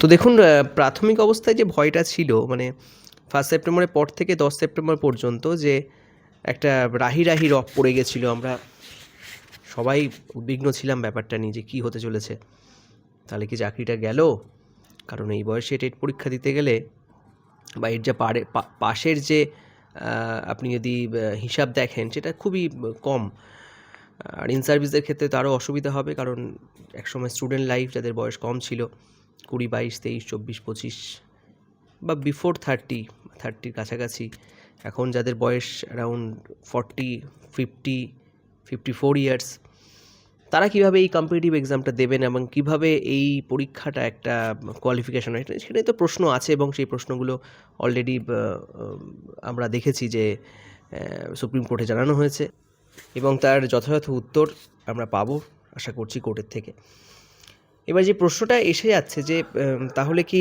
তো দেখুন প্রাথমিক অবস্থায় যে ভয়টা ছিল মানে ফার্স্ট সেপ্টেম্বরের পর থেকে দশ সেপ্টেম্বর পর্যন্ত যে একটা রাহি রাহি রক পড়ে গেছিল, আমরা সবাই উদ্বিগ্ন ছিলাম ব্যাপারটা নিয়ে যে কী হতে চলেছে। তাহলে কি চাকরিটা গেল? কারণ এই বয়সে টেট পরীক্ষা দিতে গেলে বা এর যা পারে পাশের যে আপনি যদি হিসাব দেখেন, সেটা খুবই কম। আর ইন সার্ভিসের ক্ষেত্রে তো আরও অসুবিধা হবে, কারণ একসময় স্টুডেন্ট লাইফ যাদের বয়স কম ছিল কুড়ি, বাইশ, তেইশ, চব্বিশ, পঁচিশ বা বিফোর থার্টি থার্টির কাছাকাছি। এখন যাদের বয়স around forty fifty fifty four years তারা কীভাবে এই কম্পিটিটিভ এক্সামটা দেবেন এবং কীভাবে এই পরীক্ষাটা একটা কোয়ালিফিকেশন হয়, সেটাই তো প্রশ্ন আছে এবং সেই প্রশ্নগুলো অলরেডি আমরা দেখেছি যে সুপ্রিম কোর্টে জানানো হয়েছে এবং তার যথাযথ উত্তর আমরা পাবো, আশা করছি কোর্টের থেকে। এবার যে প্রশ্নটা এসে যাচ্ছে যে তাহলে কি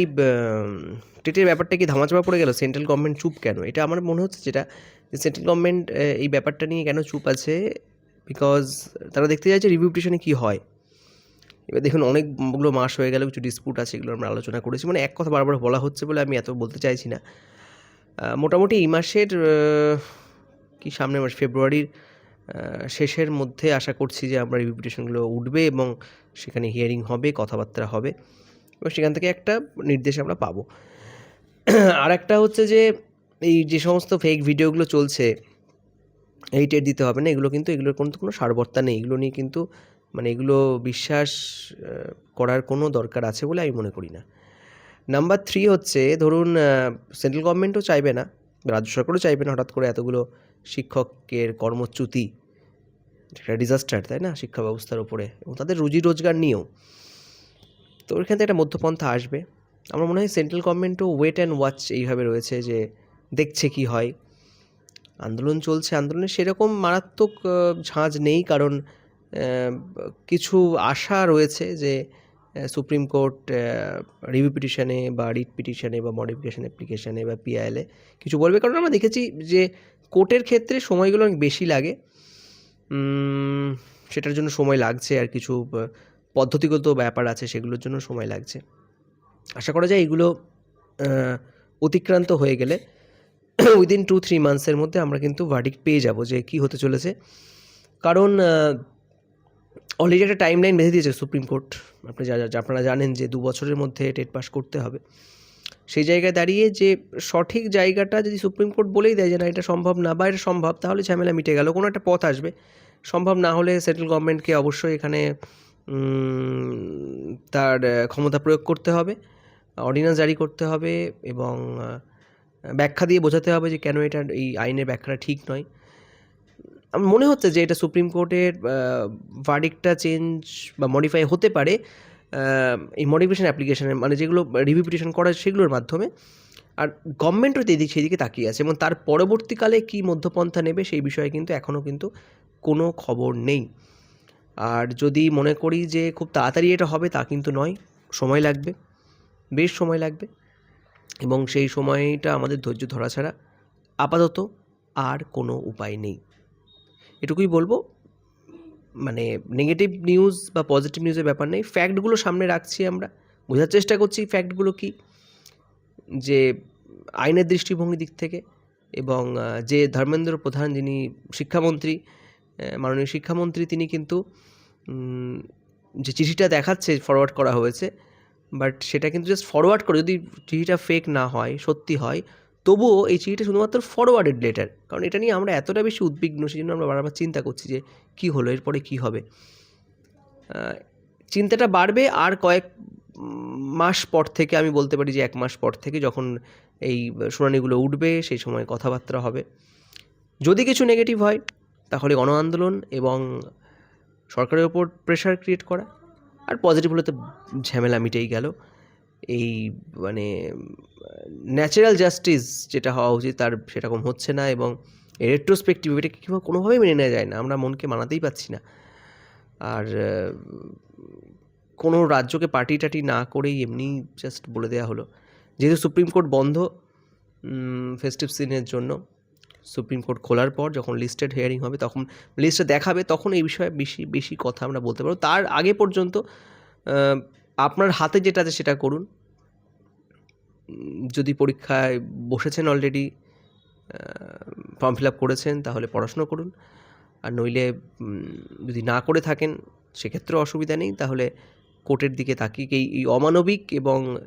টেটের ব্যাপারটা কি ধামাচাপা পড়ে গেল? সেন্ট্রাল গভর্নমেন্ট চুপ কেন? এটা আমার মনে হচ্ছে যেটা, যে সেন্ট্রাল গভর্নমেন্ট এই ব্যাপারটা নিয়ে কেন চুপ আছে? বিকজ তারা দেখতে চাইছে রিভিউ পিটিশনে কী হয়। এবার দেখুন, অনেকগুলো মাস হয়ে গেল, কিছু ডিসপুট আছে, এগুলো আমরা আলোচনা করেছি। মানে এক কথা বারবার বলা হচ্ছে বলে আমি এত বলতে চাইছি না। মোটামুটি এই মাসের কি সামনের মাস? ফেব্রুয়ারির শেষের মধ্যে আশা করছি যে আমরা রিভিউ পিটিশনগুলো উঠবে এবং সেখানে হিয়ারিং হবে, কথাবার্তা হবে এবং সেখান থেকে একটা নির্দেশ আমরা পাবো। আর একটা হচ্ছে যে এই যে সমস্ত ফেক ভিডিওগুলো চলছে এই টেট দিতে হবে না, এগুলো কিন্তু, এগুলোর কোনো কোনো সারবর্তা নেই। এগুলো নিয়ে কিন্তু মানে এগুলো বিশ্বাস করার কোনো দরকার আছে বলে আমি মনে করি না। নাম্বার থ্রি হচ্ছে, ধরুন সেন্ট্রাল গভর্নমেন্টও চাইবে না, রাজ্য সরকারও চাইবে না হঠাৎ করে এতগুলো শিক্ষকের কর্মচ্যুতি, একটা ডিজাস্টার তাই না? শিক্ষা ব্যবস্থার উপরে এবং তাদের রুজি রোজগার নিয়েও। তো ওইখান থেকে একটা মধ্যপন্থা আসবে। আমার মনে হয় সেন্ট্রাল গভর্নমেন্টও ওয়েট অ্যান্ড ওয়াচ এইভাবে রয়েছে যে দেখছে কি হয়। আন্দোলন চলছে, আন্দোলনে সেরকম মারাত্মক ঝাঁজ নেই কারণ কিছু আশা রয়েছে যে সুপ্রিম কোর্ট রিভিউ পিটিশনে বা রিট পিটিশনে বা মডিফিকেশান অ্যাপ্লিকেশানে বা পিআইএলে কিছু বলবে। কারণ আমরা দেখেছি যে কোর্টের ক্ষেত্রে সময়গুলো অনেক বেশি লাগে। সেটার জন্য সময় লাগছে আর কিছু পদ্ধতিগত ব্যাপার আছে সেগুলোর জন্য সময় লাগছে। আশা করা যায় এগুলো অতিক্রান্ত হয়ে গেলে উইদিন টু থ্রি মান্থসের মধ্যে আমরা কিন্তু ভার্ডিক্ট পেয়ে যাব যে কি হতে চলেছে। কারণ অলরেডি একটা টাইম লাইন বেঁধে দিয়েছে সুপ্রিম কোর্ট আপনি যা আপনারা জানেন যে দু বছরের মধ্যে টেট পাস করতে হবে। সেই জায়গায় দাঁড়িয়ে যে সঠিক জায়গাটা যদি সুপ্রিম কোর্ট বলেই দেয় যে না, এটা সম্ভব না বা এটা সম্ভব, তাহলে ঝামেলা মিটে গেল। কোনো একটা পথ আসবে। সম্ভব না হলে সেন্ট্রাল গভর্নমেন্টকে অবশ্যই এখানে তার ক্ষমতা প্রয়োগ করতে হবে অর্ডিন্যান্স জারি করতে হবে এবং ব্যাখ্যা দিয়ে বোঝাতে হবে যে কেন এটা এই আইনের ব্যাখ্যাটা ঠিক নয়। আমার মনে হচ্ছে যে এটা সুপ্রিম কোর্টের ভার্ডিকটা চেঞ্জ বা মডিফাই হতে পারে এই মডিফিকেশন অ্যাপ্লিকেশনের মানে যেগুলো রিভিউ পিটিশন করা সেগুলোর মাধ্যমে। আর গভর্নমেন্টও তো এদিক সেদিকে তাকিয়ে আছে এবং তার পরবর্তীকালে কী মধ্যপন্থা নেবে সেই বিষয়ে কিন্তু এখনও কিন্তু কোনো খবর নেই। আর যদি মনে করি যে খুব তাড়াতাড়ি এটা হবে তা কিন্তু নয়, সময় লাগবে, বেশ সময় লাগবে। এবং সেই সময়টা আমাদের ধৈর্য ধরা ছাড়া আপাতত আর কোনো উপায় নেই। এটুকুই বলব মানে নেগেটিভ নিউজ বা পজিটিভ নিউজের ব্যাপার নেই। ফ্যাক্টগুলো সামনে রাখছি আমরা। বোঝার চেষ্টা করছি ফ্যাক্টগুলো কি? যে আইনের দৃষ্টিভঙ্গি দিক থেকে এবং যে ধর্মেন্দ্র প্রধান যিনি শিক্ষামন্ত্রী মাননীয় শিক্ষামন্ত্রী, তিনি কিন্তু যে চিঠিটা দেখাচ্ছে ফরওয়ার্ড করা হয়েছে বাট সেটা কিন্তু জাস্ট ফরওয়ার্ড করে, যদি চিঠিটা ফেক না হয়, সত্যি হয় তবুও এই চিঠিটা শুধুমাত্র ফরওয়ার্ডেড লেটার কারণ এটা নিয়ে আমরা এতটা বেশি উদ্বিগ্ন সেই জন্য আমরা বারবার চিন্তা করছি যে কী হলো, এরপরে কী হবে। চিন্তাটা বাড়বে আর কয়েক মাস পর থেকে আমি বলতে পারি যে এক মাস পর থেকে যখন এই শুনানিগুলো উঠবে সেই সময় কথাবার্তা হবে। যদি কিছু নেগেটিভ হয়, তাহলে গণ আন্দোলন এবং সরকারের ওপর প্রেশার ক্রিয়েট করা, আর পজিটিভ হলে তো ঝামেলা মিটেই গেল। এই মানে ন্যাচারাল জাস্টিস যেটা হওয়া উচিত তার সেরকম হচ্ছে না এবং রেট্রোস্পেক্টিভ এটাকে কীভাবে কোনোভাবেই মেনে নেওয়া যায় না। আমরা মনকে মানাতেই পারছি না। আর কোনো রাজ্যকে পার্টি টাটি না করেই এমনি জাস্ট বলে দেওয়া হলো। যেহেতু সুপ্রিম কোর্ট বন্ধ ফেস্টিভ সিনের জন্য, সুপ্রিম কোর্ট খোলার পর যখন লিস্টেড হিয়ারিং হবে, তখন লিস্টে দেখাবে, তখন এই বিষয়ে বেশি বেশি কথা আমরা বলতে পারব। তার আগে পর্যন্ত আপনার হাতে যেটা আছে সেটা করুন। যদি পরীক্ষায় বসেছেন অলরেডি ফর্ম ফিল আপ করেছেন, তাহলে পড়াশুনো করুন। আর নইলে যদি না করে থাকেন সেক্ষেত্রেও অসুবিধা নেই। তাহলে কোর্টের দিকে তাকিয়ে এই অমানবিক এবং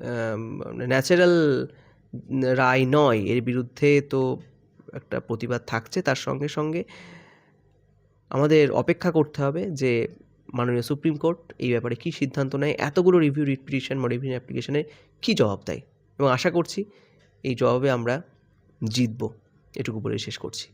ন্যাচারাল রায় নয়। এর বিরুদ্ধে তো একটা প্রতিবাদ থাকছে। তার সঙ্গে সঙ্গে আমাদের অপেক্ষা করতে হবে যে মাননীয় সুপ্রিম কোর্ট এই ব্যাপারে কী সিদ্ধান্ত নেয়, এতগুলো রিভিউ রিপিটিশন মডিফিকেশন অ্যাপ্লিকেশনে কী জবাব দেয়। এবং আশা করছি এই জবাবে আমরা জিতব। এটুকু বলে শেষ করছি।